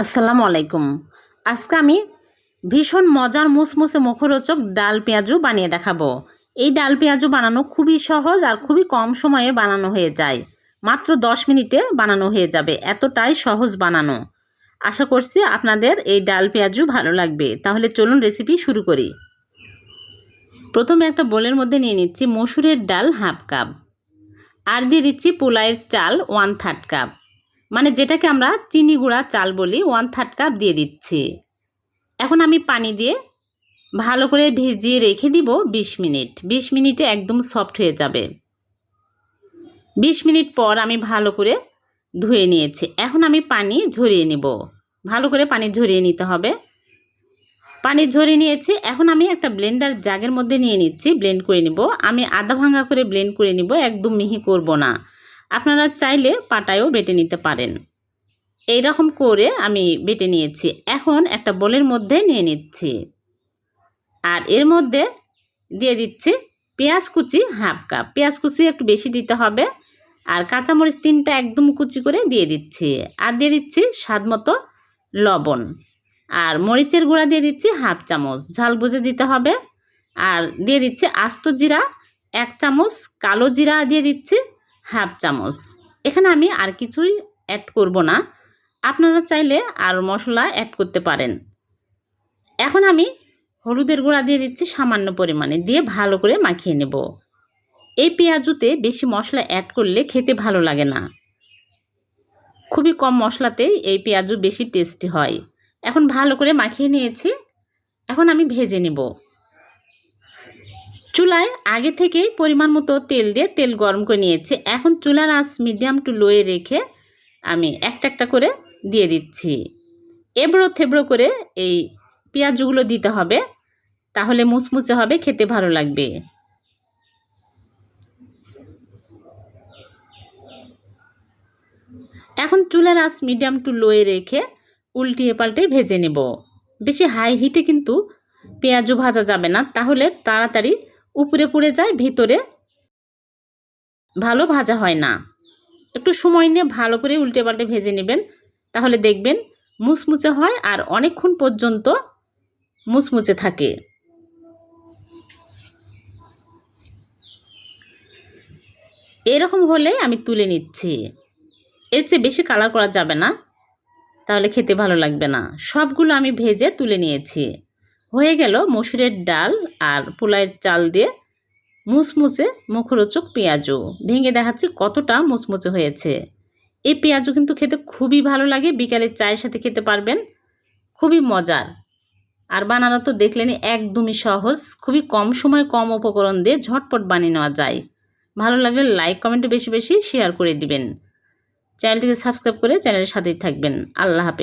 আসসালামু আলাইকুম। আজকে আমি ভীষণ মজার মুসমুসে মুখরোচক ডাল পেঁয়াজু বানিয়ে দেখাবো। এই ডাল পেঁয়াজু বানানো খুবই সহজ আর খুবই কম সময়ে বানানো হয়ে যায়। মাত্র দশ মিনিটে বানানো হয়ে যাবে, এতটাই সহজ বানানো। আশা করছি আপনাদের এই ডাল পেঁয়াজু ভালো লাগবে। তাহলে চলুন রেসিপি শুরু করি। প্রথমে একটা বোলের মধ্যে নিয়ে নিচ্ছি মসুরের ডাল হাফ কাপ। আর দিয়ে দিচ্ছি পোলাইয়ের চাল ওয়ান থার্ড কাপ। মানে যেটাকে আমরা চিনি গুঁড়া চাল বলি ওয়ান থার্ড কাপ দিয়ে দিচ্ছি। এখন আমি পানি দিয়ে ভালো করে ভিজিয়ে রেখে দিব বিশ মিনিট। বিশ মিনিটে একদম সফট হয়ে যাবে। বিশ মিনিট পর আমি ভালো করে ধুয়ে নিয়েছি। এখন আমি পানি ঝরিয়ে নিব। ভালো করে পানি ঝরিয়ে নিতে হবে। পানি ঝরিয়ে নিয়েছি। এখন আমি একটা ব্লেন্ডার জাগের মধ্যে নিয়ে নিচ্ছি ব্লেন্ড করে নিব। আমি আধা ভাঙা করে ব্লেন্ড করে নিব, একদম মিহি করব না। আপনারা চাইলে পাটায়ও বেটে নিতে পারেন। এই রকম করে আমি বেটে নিয়েছি। এখন একটা বোলের মধ্যে নিয়ে নিচ্ছি। আর এর মধ্যে দিয়ে দিচ্ছি পেঁয়াজ কুচি হাফ কাপ। পেঁয়াজ কুচি একটু বেশি দিতে হবে। আর কাঁচামরিচ তিনটা একদম কুচি করে দিয়ে দিচ্ছি। আর দিয়ে দিচ্ছি স্বাদ মতো লবণ। আর মরিচের গুঁড়া দিয়ে দিচ্ছি হাফ চামচ। ঝাল বুঝে দিতে হবে। আর দিয়ে দিচ্ছি আস্ত জিরা, এক চামচ কালো জিরা দিয়ে দিচ্ছি। চামচ। এখানে আমি আর কিছুই অ্যাড করব না। আপনারা চাইলে আর মশলা অ্যাড করতে পারেন। এখন আমি হলুদের গুঁড়া দিয়ে দিচ্ছি সামান্য পরিমাণে, দিয়ে ভালো করে মাখিয়ে নেব। এই পেঁয়াজুতে বেশি মশলা অ্যাড করলে খেতে ভালো লাগে না। খুবই কম মশলাতেই এই পেঁয়াজু বেশি টেস্টি হয়। এখন ভালো করে মাখিয়ে নিয়েছি। এখন আমি ভেজে নেব। চুলায় আগে থেকেই পরিমাণ মতো তেল দিয়ে তেল গরম করে নিয়েছি। এখন চুলার আঁচ মিডিয়াম টু লোয়ে রেখে আমি একটা একটা করে দিয়ে দিচ্ছি। এবড়ো থেবড়ো করে এই পেঁয়াজগুলো দিতে হবে, তাহলে মুচমুচে হবে, খেতে ভালো লাগবে। এখন চুলার আঁচ মিডিয়াম টু লোয়ে রেখে উল্টিয়ে পাল্টে ভেজে নেব। বেশি হাই হিটে কিন্তু পেঁয়াজও ভাজা যাবে না, তাহলে তাড়াতাড়ি উপরে পুড়ে যায়, ভিতরে ভালো ভাজা হয় না। একটু সময় নিয়ে ভালো করে উল্টে পাল্টে ভেজে নেবেন। তাহলে দেখবেন মুচমুচে হয় আর অনেকক্ষণ পর্যন্ত মুচমুচে থাকে। এরকম হলে আমি তুলে নিচ্ছি। এর চেয়ে বেশি কালার করা যাবে না। তাহলে খেতে ভালো লাগবে না। সবগুলো আমি ভেজে তুলে নিয়েছি। হয়ে গেল মসুরের ডাল। আর পোলাইয়ের চাল দিয়ে মুসমুচে মুখরোচক পেঁয়াজও। ভেঙে দেখাচ্ছি কতটা মুচমুচে হয়েছে। এই পেঁয়াজও কিন্তু খেতে খুবই ভালো লাগে, বিকালে চায়ের সাথে খেতে পারবেন। খুবই মজার। আর বানানো তো দেখলেনি একদমই সহজ, খুবই কম সময় কম উপকরণ দিয়ে ঝটপট বানিয়ে নেওয়া যায়। ভালো লাগলে লাইক, কমেন্টে বেশি বেশি শেয়ার করে দিবেন। চ্যানেলটিকে সাবস্ক্রাইব করে চ্যানেলের সাথেই থাকবেন। আল্লাহ হাফেজ।